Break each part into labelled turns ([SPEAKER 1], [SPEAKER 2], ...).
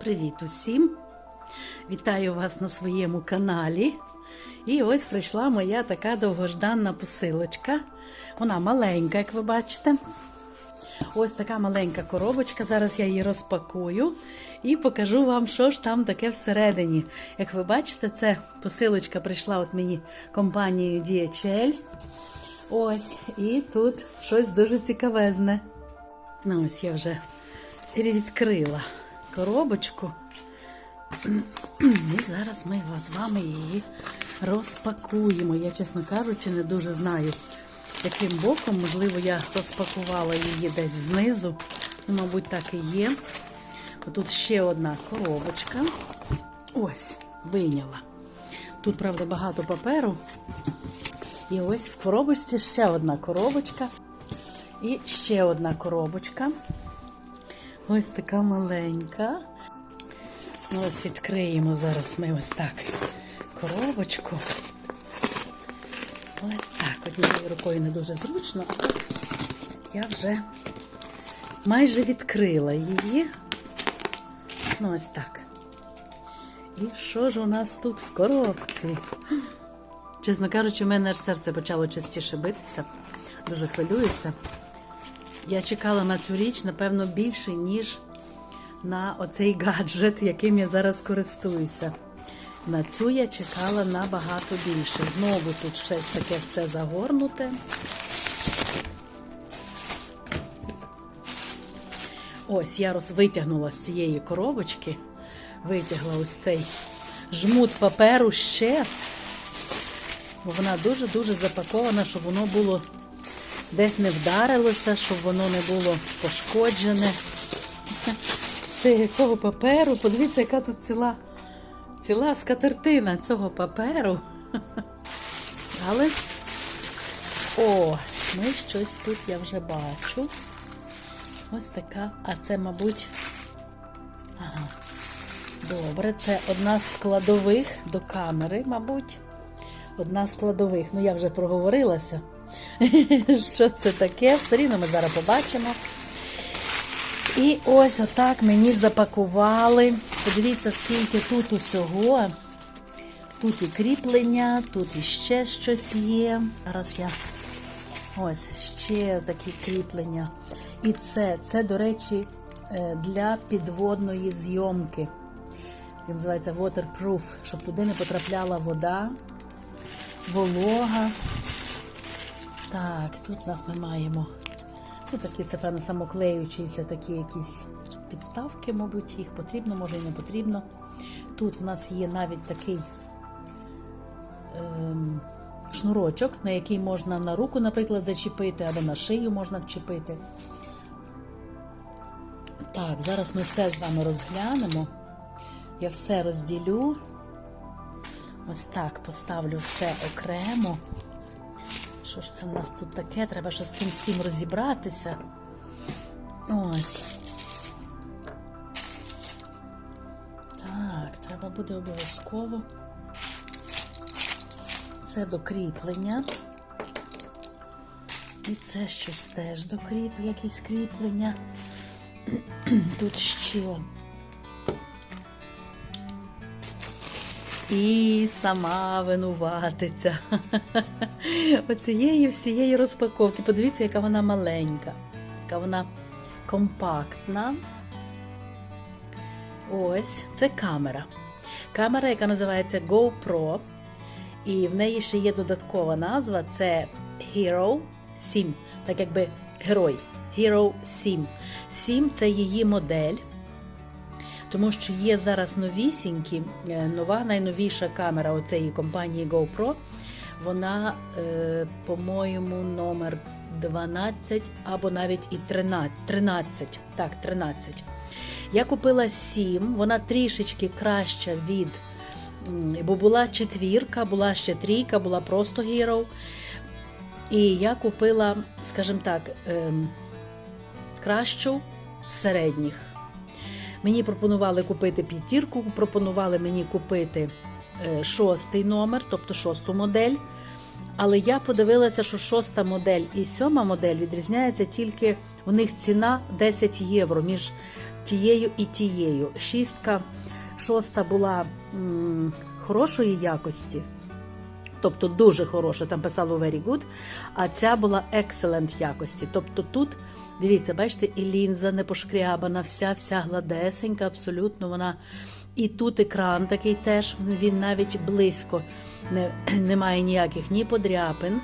[SPEAKER 1] Привіт усім! Вітаю вас на своєму каналі. І ось прийшла моя така довгожданна посилочка. Вона маленька, як ви бачите. Ось така маленька коробочка. Зараз я її розпакую і покажу вам, що ж там таке всередині. Як ви бачите, це посилочка прийшла от мені компанією DHL. Ось, і тут щось дуже цікавезне. Ну, ось я вже відкрила коробочку. І зараз ми з вами її розпакуємо. Я, чесно кажучи, не дуже знаю, яким боком. Можливо, я розпакувала її десь знизу. Ну, мабуть, так і є. Тут ще одна коробочка. Ось, вийняла. Тут, правда, багато паперу. І ось в коробочці ще одна коробочка. І ще одна коробочка. Ось така маленька. Ну, ось відкриємо зараз ми ось так коробочку. Ось так. Однією рукою не дуже зручно, але я вже майже відкрила її. Ну, ось так. І що ж у нас тут в коробці? Чесно кажучи, у мене серце почало частіше битися. Дуже хвилююся. Я чекала на цю річ, напевно, більше, ніж на оцей гаджет, яким я зараз користуюся. На цю я чекала набагато більше. Знову тут щось таке все загорнуте. Ось я розвитягнула з цієї коробочки, витягла ось цей жмут паперу ще. Бо вона дуже-дуже запакована, щоб воно було десь не вдарилося, щоб воно не було пошкоджене. Це якого паперу? Подивіться, яка тут ціла, ціла скатертина цього паперу. Але о, ми щось тут я вже бачу. Ось така, а це, мабуть, ага. Добре, це одна з складових до камери, мабуть. Одна з складових. Ну, я вже проговорилася. Що це таке? Все рівно ми зараз побачимо. І ось отак мені запакували. Подивіться, скільки тут усього. Тут і кріплення, тут і ще щось є. Зараз я ось ще такі кріплення. І це, це, до речі, для підводної зйомки. Він називається waterproof, щоб туди не потрапляла вода, волога. Так, тут у нас ми маємо. Ну, такі, це, певно, самоклеючіся такі якісь підставки, мабуть, їх потрібно, може і не потрібно. Тут в нас є навіть такий ем, шнурочок, на який можна на руку, наприклад, зачепити, або на шию можна вчепити. Так, зараз ми все з вами розглянемо. Я все розділю. Ось так поставлю все окремо. Що ж це в нас тут таке? Треба ще з тим всім розібратися. Ось. Так, треба буде обов'язково. Це докріплення. І це щось теж докріп, якісь кріплення. Тут ще. І сама винуватиця оцієї всієї розпаковки. Подивіться, яка вона маленька, яка вона компактна. Ось це камера. Камера, яка називається GoPro. І в неї ще є додаткова назва це Hero 7. Так якби герой. Hero 7. 7 це її модель. Тому що є зараз новісінькі, нова найновіша камера оцеї компанії GoPro. Вона, е, по-моєму, номер 12 або навіть і 13. 13. Так, 13. Я купила 7, вона трішечки краща від. Бо була четвірка, була ще трійка, була просто Hero. І я купила, скажімо так, ем, кращу з середніх. Мені пропонували купити п'ятірку, пропонували мені купити е, шостий номер, тобто шосту модель. Але я подивилася, що шоста модель і сьома модель відрізняється тільки у них ціна 10 євро між тією і тією. Шістка, шоста була м, хорошої якості, тобто дуже хороша, там писало very good, а ця була excellent якості. Тобто тут, дивіться, бачите, і лінза не пошкрябана, вся вся гладесенька, абсолютно вона. І тут екран такий теж, він навіть близько не, має ніяких ні подряпин.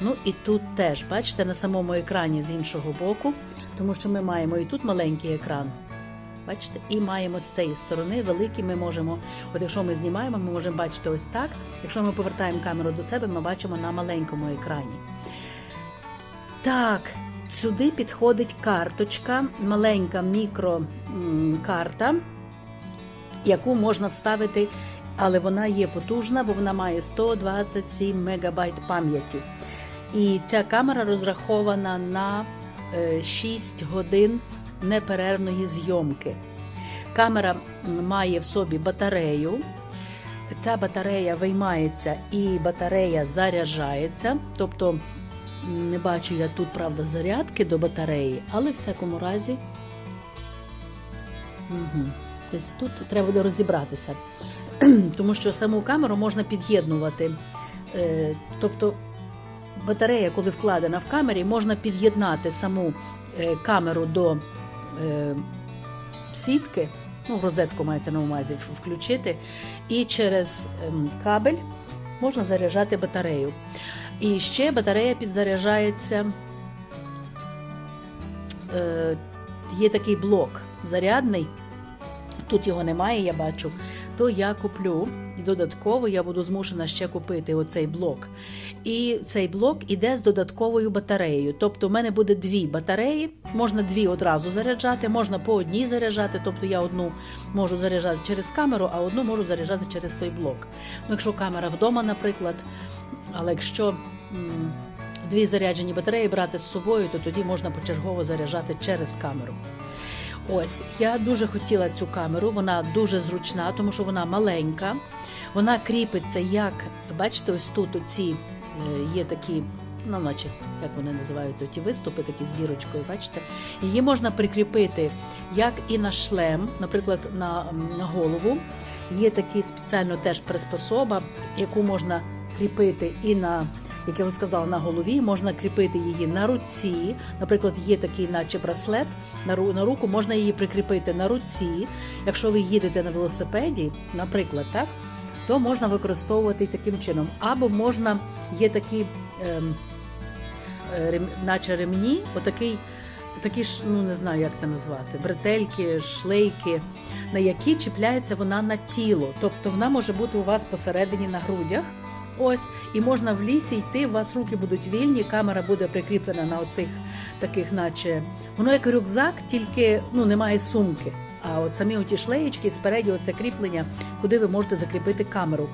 [SPEAKER 1] Ну і тут теж, бачите, на самому екрані з іншого боку, тому що ми маємо і тут маленький екран. Бачите, і маємо з цієї сторони великий. Ми можемо, от якщо ми знімаємо, ми можемо бачити ось так. Якщо ми повертаємо камеру до себе, ми бачимо на маленькому екрані. Так, сюди підходить карточка, маленька мікрокарта, яку можна вставити, але вона є потужна, бо вона має 127 мегабайт пам'яті. І ця камера розрахована на е, 6 годин неперервної зйомки. Камера має в собі батарею. Ця батарея виймається і батарея заряджається. Тобто не бачу я тут, правда, зарядки до батареї, але в всякому разі. Угу. Десь тут треба буде розібратися. Тому що саму камеру можна під'єднувати. Е, Тобто батарея, коли вкладена в камері, можна під'єднати саму е, камеру до е, сітки, ну, розетку мається на увазі включити, і через е, кабель можна заряджати батарею. І ще батарея підзаряджається. Е, є такий блок зарядний. Тут його немає, я бачу. То я куплю і додатково я буду змушена ще купити оцей блок. І цей блок іде з додатковою батареєю. Тобто, в мене буде дві батареї, можна дві одразу заряджати, можна по одній заряджати. Тобто я одну можу заряджати через камеру, а одну можу заряджати через той блок. Ну, якщо камера вдома, наприклад, але якщо дві заряджені батареї брати з собою, то тоді можна почергово заряджати через камеру. Ось я дуже хотіла цю камеру. Вона дуже зручна, тому що вона маленька. Вона кріпиться як, бачите, ось тут оці е, є такі, ну, наче, як вони називаються, ті виступи, такі з дірочкою, бачите? Її можна прикріпити як і на шлем, наприклад, на, на голову. Є такі спеціально теж приспособа, яку можна кріпити і на як я вже сказала, на голові можна кріпити її на руці. Наприклад, є такий, наче браслет на ру- на руку, можна її прикріпити на руці. Якщо ви їдете на велосипеді, наприклад, так, то можна використовувати таким чином. Або можна є такі, ем, е, рем- наче ремні, отакий. Такі ж, ну не знаю, як це назвати, бретельки, шлейки, на які чіпляється вона на тіло. Тобто вона може бути у вас посередині на грудях. Ось, і можна в лісі йти, у вас руки будуть вільні, камера буде прикріплена на оцих таких, наче воно як рюкзак, тільки ну немає сумки. А от самі оті шлеєчки спереді, оце кріплення, куди ви можете закріпити камеру.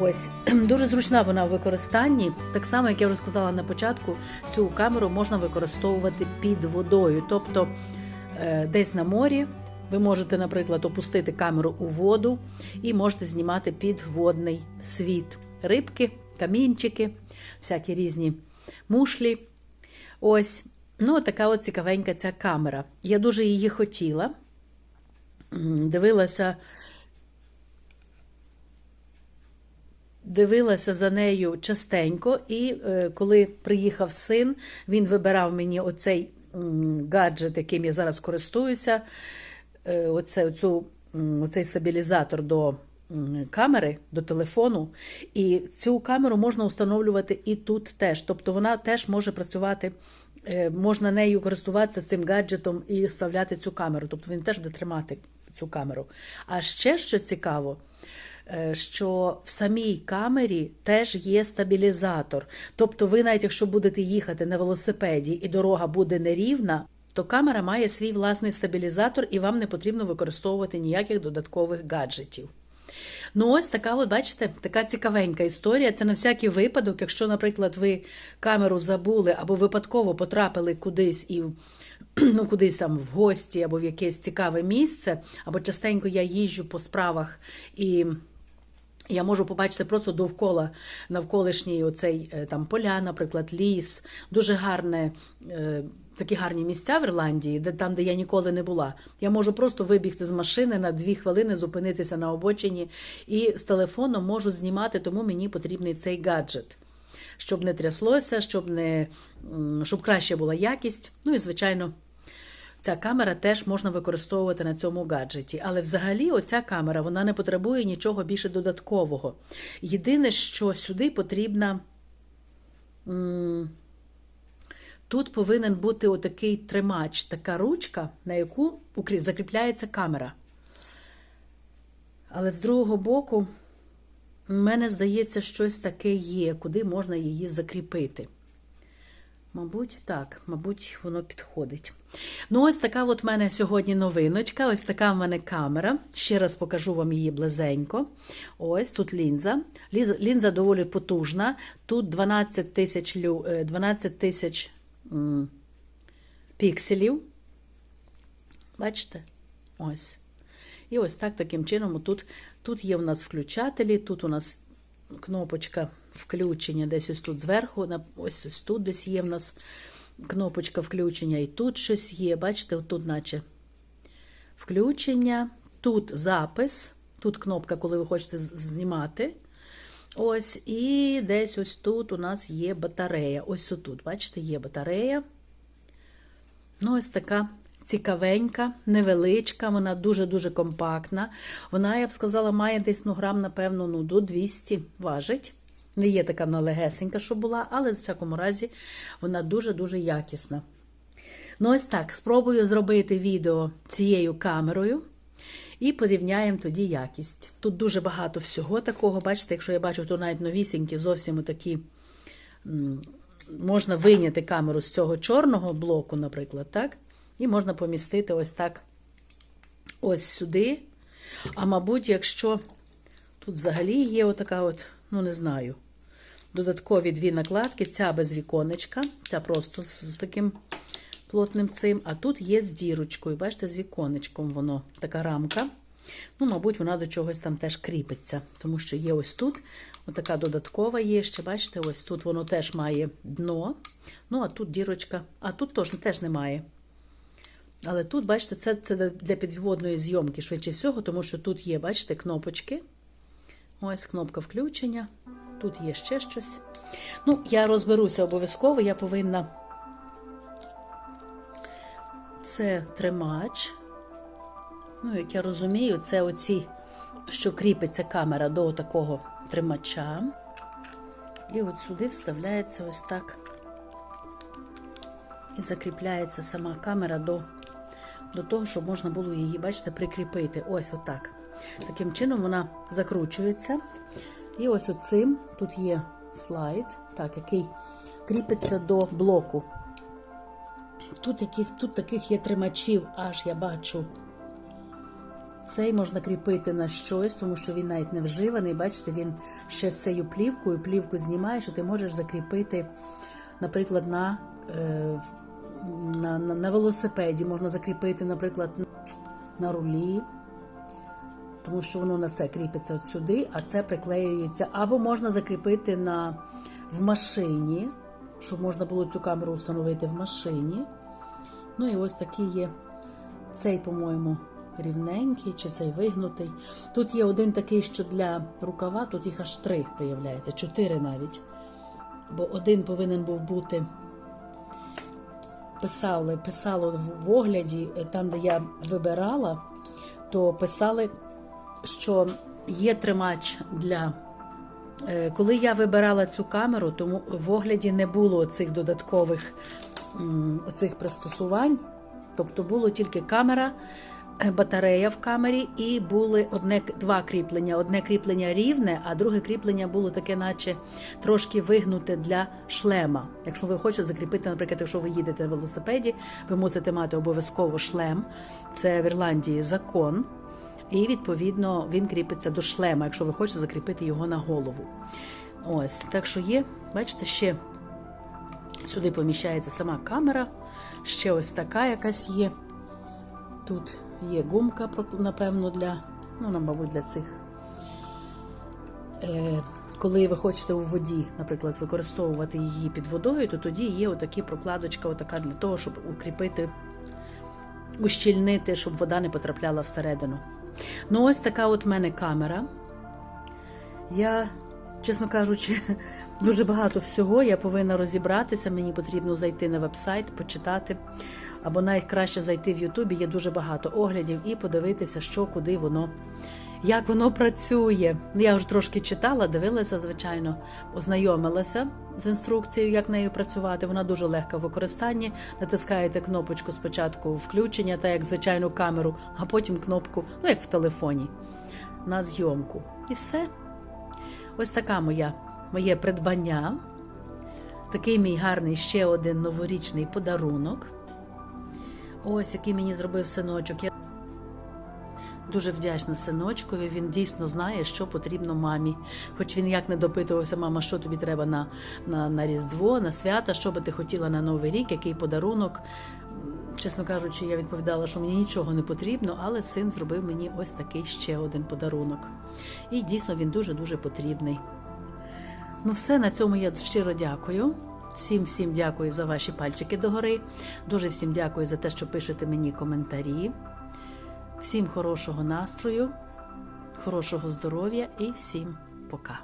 [SPEAKER 1] Ось дуже зручна вона в використанні. Так само, як я вже сказала на початку, цю камеру можна використовувати під водою. Тобто е, десь на морі ви можете, наприклад, опустити камеру у воду і можете знімати підводний світ. Рибки, камінчики, всякі різні мушлі. Ось. Ну, така от цікавенька ця камера. Я дуже її хотіла. Дивилася. Дивилася за нею частенько, і е, коли приїхав син, він вибирав мені оцей гаджет, яким я зараз користуюся, е, оце, оцю, оцей стабілізатор до камери, до телефону. І цю камеру можна встановлювати і тут теж. Тобто вона теж може працювати, е, можна нею користуватися цим гаджетом і вставляти цю камеру. Тобто він теж буде тримати цю камеру. А ще що цікаво, е, що в самій камері теж є стабілізатор. Тобто, ви, навіть якщо будете їхати на велосипеді і дорога буде нерівна, то камера має свій власний стабілізатор, і вам не потрібно використовувати ніяких додаткових гаджетів. Ну, ось така, от, бачите, така цікавенька історія. Це на всякий випадок, якщо, наприклад, ви камеру забули або випадково потрапили кудись і ну, кудись там в гості або в якесь цікаве місце, або частенько я їжджу по справах і Я можу побачити просто довкола навколишній оцей е, там поля, наприклад, ліс. Дуже гарне, е, такі гарні місця в Ірландії, де там, де я ніколи не була. Я можу просто вибігти з машини на дві хвилини, зупинитися на обочині і з телефоном можу знімати, тому мені потрібний цей гаджет. Щоб не тряслося, щоб не щоб краще була якість. Ну і звичайно. Ця камера теж можна використовувати на цьому гаджеті. Але взагалі оця камера вона не потребує нічого більше додаткового. Єдине, що сюди потрібна. Тут повинен бути отакий тримач, така ручка, на яку закріпляється камера. Але з другого боку, мене здається, щось таке є, куди можна її закріпити. Мабуть, так, мабуть, воно підходить. Ну, ось така от в мене сьогодні новиночка. Ось така в мене камера. Ще раз покажу вам її близенько. Ось тут лінза. Лінза доволі потужна. Тут 12 тисяч е, 12 тисяч м, пікселів. Бачите? Ось. І ось так таким чином. Тут, тут є у нас включателі, тут у нас кнопочка включення десь ось тут зверху, ось ось тут десь є в нас кнопочка включення, і тут щось є. Бачите, тут наче включення, тут запис, тут кнопка, коли ви хочете знімати. Ось, і десь ось тут у нас є батарея. Ось тут, бачите, є батарея. Ну, ось така цікавенька, невеличка, вона дуже-дуже компактна. Вона, я б сказала, має десь ну, грам, напевно, ну, до 200 важить. Не є така вона легесенька, що була, але в всякому разі вона дуже-дуже якісна. Ну, ось так, спробую зробити відео цією камерою і порівняємо тоді якість. Тут дуже багато всього такого. Бачите, якщо я бачу, то навіть новісінькі, зовсім такі можна вийняти камеру з цього чорного блоку, наприклад, так? І можна помістити ось так ось сюди. А мабуть, якщо тут взагалі є отака от, ну не знаю, додаткові дві накладки, ця без віконечка, ця просто з, таким плотним цим, а тут є з дірочкою. Бачите, з віконечком воно така рамка. Ну, мабуть, вона до чогось там теж кріпиться, тому що є ось тут, отака додаткова є ще, бачите, ось тут воно теж має дно. Ну, а тут дірочка, а тут теж, теж немає. Але тут, бачите, це, це для підводної зйомки, швидше всього, тому що тут є, бачите, кнопочки. Ось кнопка включення. Тут є ще щось. Ну, я розберуся обов'язково, я повинна. Це тримач. Ну, як я розумію, це оці, що кріпиться камера до такого тримача. І от сюди вставляється ось так. І закріпляється сама камера до, до того, щоб можна було її, бачите, прикріпити. Ось отак. Таким чином вона закручується. І ось оцим тут є слайд, так, який кріпиться до блоку. Тут, яких, тут таких є тримачів, аж я бачу. Цей можна кріпити на щось, тому що він навіть не вживаний. Бачите, він ще з цією плівкою. Плівку знімаєш, і ти можеш закріпити, наприклад, на, е, на, на, на велосипеді. Можна закріпити, наприклад, на рулі, тому що воно на це кріпиться от сюди, а це приклеюється. Або можна закріпити на, в машині, щоб можна було цю камеру встановити в машині. Ну і ось такий є цей, по-моєму, рівненький чи цей вигнутий. Тут є один такий, що для рукава, тут їх аж три виявляється, чотири навіть. Бо один повинен був бути. Писали, писало в- огляді, е, там, де я вибирала, то писали, що є тримач для. Е, Коли я вибирала цю камеру, тому в огляді не було цих додаткових оцих пристосувань. Тобто було тільки камера, е, батарея в камері, і були одне два кріплення. Одне кріплення рівне, а друге кріплення було таке, наче трошки вигнуте для шлема. Якщо ви хочете закріпити, наприклад, якщо ви їдете на велосипеді, ви мусите мати обов'язково шлем. Це в Ірландії закон. І відповідно він кріпиться до шлема, якщо ви хочете закріпити його на голову. Ось, так що є, бачите, ще сюди поміщається сама камера, ще ось така якась є. Тут є гумка, напевно, для, ну, мабуть, для цих е, коли ви хочете у воді, наприклад, використовувати її під водою, то тоді є отакі прокладочка, отака для того, щоб укріпити, ущільнити, щоб вода не потрапляла всередину. Ну, ось така от в мене камера. Я, чесно кажучи, дуже багато всього. Я повинна розібратися. Мені потрібно зайти на вебсайт, почитати. Або найкраще зайти в Ютубі. Є дуже багато оглядів і подивитися, що куди воно, як воно працює. Я вже трошки читала, дивилася, звичайно, ознайомилася з інструкцією, як нею працювати. Вона дуже легка в використанні. Натискаєте кнопочку спочатку включення, та як звичайну камеру, а потім кнопку, ну як в телефоні, на зйомку. І все. Ось така моя, моє придбання. Такий мій гарний ще один новорічний подарунок. Ось який мені зробив синочок. Я дуже вдячна синочкові. Він дійсно знає, що потрібно мамі. Хоч він як не допитувався, мама, що тобі треба на, на, на Різдво, на свята, що би ти хотіла на Новий рік, який подарунок. Чесно кажучи, я відповідала, що мені нічого не потрібно, але син зробив мені ось такий ще один подарунок. І дійсно він дуже-дуже потрібний. Ну, все, на цьому я щиро дякую. Всім всім дякую за ваші пальчики догори. Дуже всім дякую за те, що пишете мені коментарі. Всім хорошого настрою, хорошого здоров'я і всім пока.